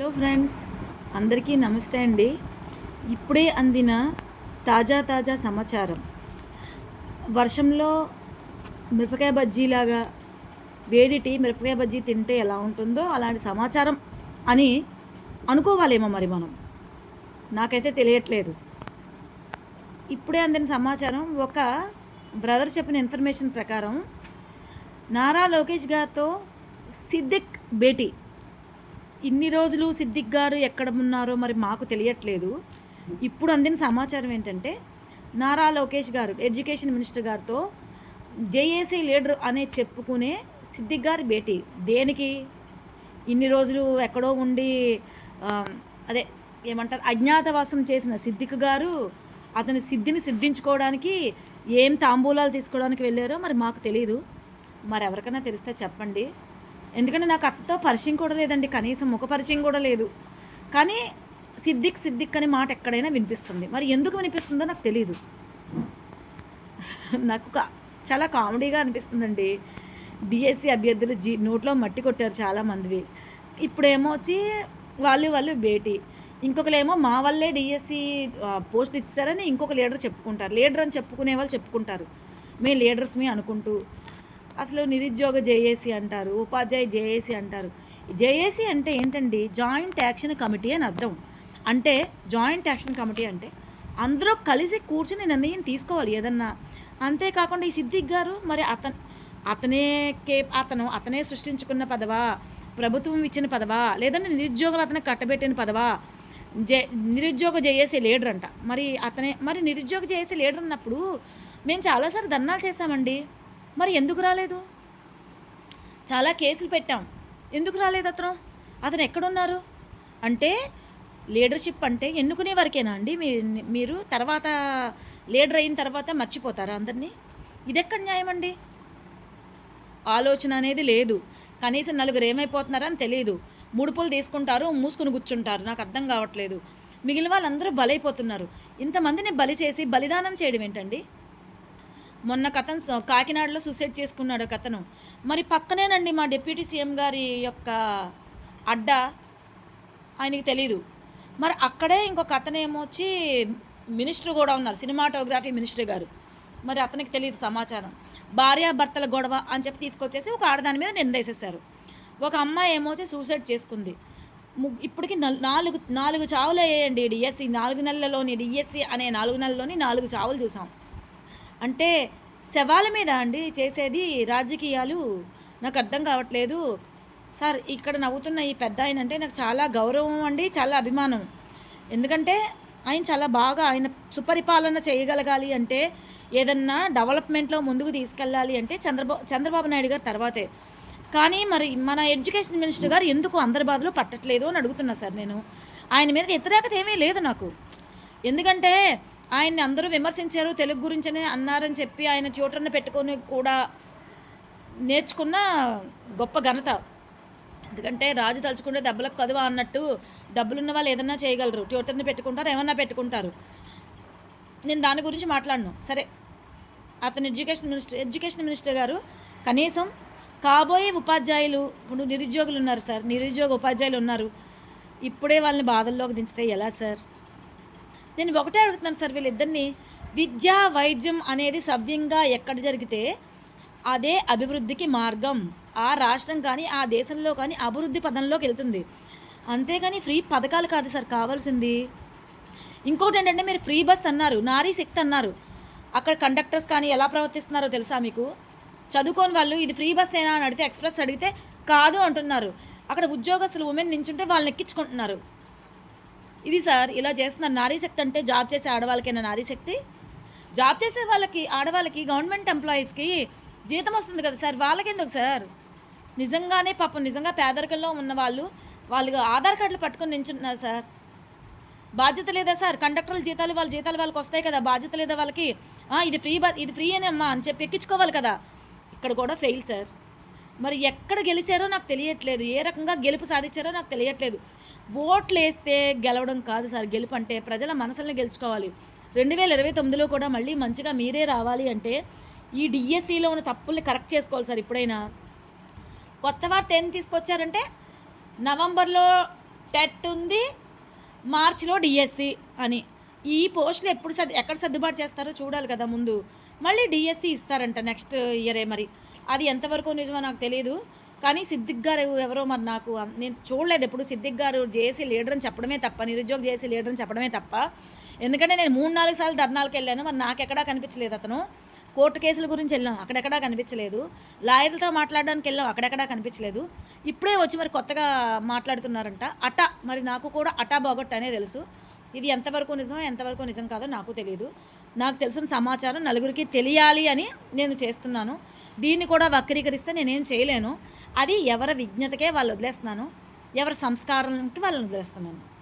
Hello friends అందరికీ నమస్తే అండి. ఇప్పుడే అందిన తాజా తాజా సమాచారం. వర్షంలో మిరపకాయ బజ్జీలాగా వేడిటి మిరపకాయ బజ్జీ తింటే ఎలా ఉంటుందో అలాంటి సమాచారం అని అనుకోవాలేమో మరి మనం. నాకైతే తెలియట్లేదు. ఇప్పుడే అందిన సమాచారం ఒక బ్రదర్ చెప్పిన ఇన్ఫర్మేషన్ ప్రకారం నారా లోకేష్ గారితో సిద్దిక్ భేటీ ఇన్ని రోజులు సిద్దిక్ గారు ఎక్కడ ఉన్నారో మరి మాకు తెలియట్లేదు. ఇప్పుడు అందిన సమాచారం ఏంటంటే నారా లోకేష్ గారు ఎడ్యుకేషన్ మినిస్టర్ గారితో జేఏసీ లీడర్ అనే చెప్పుకునే సిద్దిక్ గారి భేటీ. దేనికి? ఇన్ని రోజులు ఎక్కడో ఉండి అదే ఏమంటారు అజ్ఞాతవాసం చేసిన సిద్దిక్ గారు అతని సిద్ధిని సిద్ధించుకోవడానికి ఏం తాంబూలాలు తీసుకోవడానికి వెళ్ళారో మరి మాకు తెలియదు మరి ఎవరికైనా తెలిస్తే చెప్పండి. ఎందుకంటే నాకు అత్తతో పరిచయం కూడా లేదండి కనీసం ముఖ పరిచయం కూడా లేదు. కానీ సిద్దిక్ సిద్దిక్ అనే మాట ఎక్కడైనా వినిపిస్తుంది. మరి ఎందుకు వినిపిస్తుందో నాకు తెలియదు నాకు కా- చాలా కామెడీగా అనిపిస్తుందండి. డిఎస్సి అభ్యర్థులు జీ నోట్లో మట్టి కొట్టారు చాలా మందివి. ఇప్పుడేమో వచ్చి వాళ్ళు వాళ్ళు భేటీ. ఇంకొకరేమో మా వల్లే డిఎస్సి పోస్ట్ ఇచ్చారని ఇంకొక లీడర్ చెప్పుకుంటారు. లీడర్ అని చెప్పుకునే వాళ్ళు చెప్పుకుంటారు. మేము లీడర్స్ మీ అనుకుంటూ. అసలు నిరుద్యోగ జేఏసీ అంటారు ఉపాధ్యాయ జేఏసీ అంటారు. జేఏసీ అంటే ఏంటండి? జాయింట్ యాక్షన్ కమిటీ అని అర్థం. అంటే జాయింట్ యాక్షన్ కమిటీ అంటే అందరూ కలిసి కూర్చుని నిర్ణయం తీసుకోవాలి ఏదన్నా. అంతేకాకుండా ఈ సిద్దిక్ గారు మరి అతను అతనే కే అతను అతనే సృష్టించుకున్న పదవా? ప్రభుత్వం ఇచ్చిన పదవా? లేదంటే నిరుద్యోగులు అతను కట్టబెట్టిన పదవా? జే నిరుద్యోగ జేఏసీ లీడర్ అంట. మరి అతనే మరి నిరుద్యోగ జేఏసీ లీడర్ అన్నప్పుడు మేము చాలాసార్లు ధర్నాలు చేశామండి. మరి ఎందుకు రాలేదు? చాలా కేసులు పెట్టాం. ఎందుకు రాలేదు అతను? అతను ఎక్కడున్నారు? అంటే లీడర్షిప్ అంటే ఎన్నుకునే వరకేనా అండి? మీ- మీరు తర్వాత లీడర్ అయిన తర్వాత మర్చిపోతారా అందరినీ? ఇదెక్కడ న్యాయం అండి? ఆలోచన అనేది లేదు. కనీసం నలుగురు ఏమైపోతున్నారని తెలియదు ముడుపులు తీసుకుంటారు మూసుకుని కూర్చుంటారు. నాకు అర్థం కావట్లేదు. మిగిలిన వాళ్ళందరూ బలైపోతున్నారు. ఇంతమందిని బలి చేసి బలిదానం చేయడం ఏంటండి? మొన్న కథన్ కాకినాడలో సూసైడ్ చేసుకున్నాడు కథను మరి పక్కనేనండి మా డిప్యూటీ సీఎం గారి యొక్క అడ్డ ఆయనకి తెలీదు. మరి అక్కడే ఇంకొక అతనేమొచ్చి మినిస్టర్ కూడా ఉన్నారు సినిమాటోగ్రఫీ మినిస్టర్ గారు. మరి అతనికి తెలియదు సమాచారం. భార్యాభర్తల గొడవ అని చెప్పి తీసుకొచ్చేసి ఒక ఆడదాని మీద నిందేసేసారు ఒక అమ్మాయి ఏమోచి సూసైడ్ చేసుకుంది. ఇప్పటికి నాలుగు నాలుగు చావులు అయ్యాయండి డిఎస్సి నాలుగు నెలలలోని డిఎస్సి అనే నాలుగు నెలల్లోని నాలుగు చావులు చూసాం. అంటే శవాల మీద అండి చేసేది రాజకీయాలు. నాకు అర్థం కావట్లేదు. సార్ ఇక్కడ నవ్వుతున్న ఈ పెద్ద ఆయన అంటే నాకు చాలా గౌరవం అండి చాలా అభిమానం. ఎందుకంటే ఆయన చాలా బాగా ఆయన సుపరిపాలన చేయగలగాలి అంటే ఏదన్నా డెవలప్మెంట్లో ముందుకు తీసుకెళ్ళాలి అంటే చంద్రబాబు చంద్రబాబు నాయుడు గారు తర్వాతే. కానీ మరి మన ఎడ్యుకేషన్ మినిస్టర్ గారు ఎందుకు అందరి బాధలో పట్టట్లేదు అని అడుగుతున్నా సార్ నేను. ఆయన మీద వ్యతిరేకత ఏమీ లేదు నాకు. ఎందుకంటే ఆయన్ని అందరూ విమర్శించారు తెలుగు గురించనే అన్నారని చెప్పి ఆయన ట్యూటర్ని పెట్టుకొని కూడా నేర్చుకున్న గొప్ప ఘనత. ఎందుకంటే రాజు తలుచుకుంటే దెబ్బలకు కదువా అన్నట్టు డబ్బులున్న వాళ్ళు ఏదన్నా చేయగలరు. ట్యూటర్ని పెట్టుకుంటారు ఏమన్నా పెట్టుకుంటారు. నేను దాని గురించి మాట్లాడను. సరే. అతను ఎడ్యుకేషన్ మినిస్టర్ ఎడ్యుకేషన్ మినిస్టర్ గారు కనీసం కాబోయే ఉపాధ్యాయులు ఇప్పుడు నిరుద్యోగులు ఉన్నారు సార్. నిరుద్యోగ ఉపాధ్యాయులు ఉన్నారు. ఇప్పుడే వాళ్ళని బాధల్లోకి దించితే ఎలా సార్? నేను ఒకటే అడుగుతున్నాను సార్ వీళ్ళిద్దరిని. విద్య వైద్యం అనేది సవ్యంగా ఎక్కడ జరిగితే అదే అభివృద్ధికి మార్గం. ఆ రాష్ట్రం కానీ ఆ దేశంలో కానీ అభివృద్ధి పదంలోకి వెళ్తుంది. అంతేగాని ఫ్రీ పథకాలు కాదు సార్ కావాల్సింది. ఇంకోటి ఏంటంటే మీరు ఫ్రీ బస్ అన్నారు నారీ శక్తి అన్నారు. అక్కడ కండక్టర్స్ కానీ ఎలా ప్రవర్తిస్తున్నారో తెలుసా మీకు? చదువుకోని వాళ్ళు ఇది ఫ్రీ బస్ ఏనా అని అడిగితే ఎక్స్ప్రెస్ అడిగితే కాదు అంటున్నారు. అక్కడ ఉద్యోగస్తులు ఉమెన్ నించుంటే వాళ్ళని ఎక్కించుకుంటున్నారు. ఇది సార్ ఇలా చేస్తున్నారు నారీశక్తి అంటే జాబ్ చేసే ఆడవాళ్ళకైనా నారీశక్తి జాబ్ చేసే వాళ్ళకి ఆడవాళ్ళకి గవర్నమెంట్ ఎంప్లాయీస్కి జీతం వస్తుంది కదా సార్ వాళ్ళకెందుకు సార్? నిజంగానే పాపం నిజంగా పేదరికంలో ఉన్న వాళ్ళు వాళ్ళు ఆధార్ కార్డులు పట్టుకొని నించుంటున్నారు సార్. బాధ్యత లేదా సార్? కండక్టర్ల జీతాలు వాళ్ళ జీతాలు వాళ్ళకి వస్తాయి కదా బాధ్యత లేదా వాళ్ళకి? ఇది ఫ్రీ ఇది ఫ్రీ అని అమ్మా అని చెప్పి ఎక్కించుకోవాలి కదా. ఇక్కడ కూడా ఫెయిల్ సార్. మరి ఎక్కడ గెలిచారో నాకు తెలియట్లేదు. ఏ రకంగా గెలుపు సాధించారో నాకు తెలియట్లేదు. ఓట్లు వేస్తే గెలవడం కాదు సార్. గెలుపు అంటే ప్రజల మనసులను గెలుచుకోవాలి. రెండు వేల ఇరవై తొమ్మిదిలో కూడా మళ్ళీ మంచిగా మీరే రావాలి అంటే ఈ డిఎస్సిలో ఉన్న తప్పుల్ని కరెక్ట్ చేసుకోవాలి సార్ ఇప్పుడైనా. కొత్త వార్త ఏం తీసుకొచ్చారంటే నవంబర్లో టెట్ ఉంది మార్చిలో డిఎస్సి అని. ఈ పోస్టులు ఎప్పుడు సర్ది ఎక్కడ సర్దుబాటు చేస్తారో చూడాలి కదా ముందు. మళ్ళీ డిఎస్సి ఇస్తారంట నెక్స్ట్ ఇయరే మరి. అది ఎంతవరకు నిజమో నాకు తెలియదు కానీ సిద్దిక్ గారు ఎవరో మరి నాకు నేను చూడలేదు ఎప్పుడు సిద్దిక్ గారు జేసీ లీడర్ అని చెప్పడమే తప్ప నిరుద్యోగ జేసీ లీడర్ అని చెప్పడమే తప్ప. ఎందుకంటే నేను మూడు నాలుగు సార్లు ధర్నాలకు వెళ్ళాను. మరి నాకెక్కడా కనిపించలేదు అతను. కోర్టు కేసుల గురించి వెళ్ళాం. అక్కడెక్కడా కనిపించలేదు. లాయర్లతో మాట్లాడడానికి వెళ్ళాం. అక్కడెక్కడా కనిపించలేదు. ఇప్పుడే వచ్చి మరి కొత్తగా మాట్లాడుతున్నారంట. అట మరి నాకు కూడా అటా బాగొట్ట అనే తెలుసు. ఇది ఎంతవరకు నిజమో ఎంతవరకు నిజం కాదో నాకు తెలియదు నాకు తెలిసిన సమాచారం నలుగురికి తెలియాలి అని నేను చేస్తున్నాను. దీన్ని కూడా వక్రీకరిస్తే నేనేం చేయలేను. అది ఎవరి విజ్ఞతకే వాళ్ళు వదిలేస్తున్నాను. ఎవరి సంస్కారానికి వాళ్ళని వదిలేస్తున్నాను.